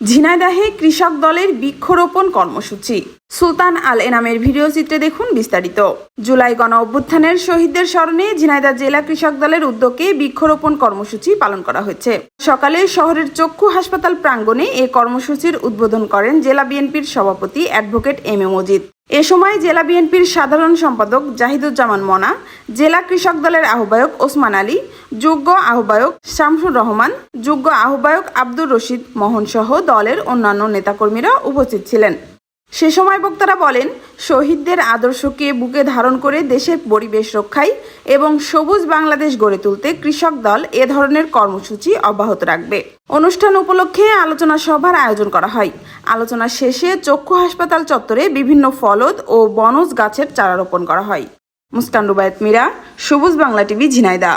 ঝিনাইদাহে কৃষক দলের বৃক্ষরোপণ কর্মসূচি। সুলতান আল এনামের ভিডিও চিত্রে দেখুন বিস্তারিত। জুলাই গণ অভ্যুত্থানের শহীদদের স্মরণে ঝিনাইদা জেলা কৃষক দলের উদ্যোগে বৃক্ষরোপণ কর্মসূচি পালন করা হয়েছে। সকালে শহরের চক্ষু হাসপাতাল প্রাঙ্গণে এ কর্মসূচির উদ্বোধন করেন জেলা বিএনপির সভাপতি অ্যাডভোকেট এম এ মজিদ। এ সময় জেলা বিএনপির সাধারণ সম্পাদক জাহিদুজ্জামান মনা, জেলা কৃষক দলের আহ্বায়ক ওসমান আলী, যোগ্য আহ্বায়ক শামসুর রহমান, যোগ্য আহ্বায়ক আব্দুর রশিদ মোহন সহ দলের অন্যান্য নেতাকর্মীরা উপস্থিত ছিলেন। সে সময় বক্তারা বলেন, শহীদদের আদর্শকে বুকে ধারণ করে দেশের পরিবেশ রক্ষায় এবং সবুজ বাংলাদেশ গড়ে তুলতে কৃষক দল এ ধরনের কর্মসূচি অব্যাহত রাখবে। অনুষ্ঠান উপলক্ষে আলোচনা সভার আয়োজন করা হয়। আলোচনা শেষে চক্ষু হাসপাতাল চত্বরে বিভিন্ন ফলদ ও বনজ গাছের চারা রোপণ করা হয়। মুস্কান রুবায়ত মীরা, সবুজ বাংলা টিভি ঝিনাইদা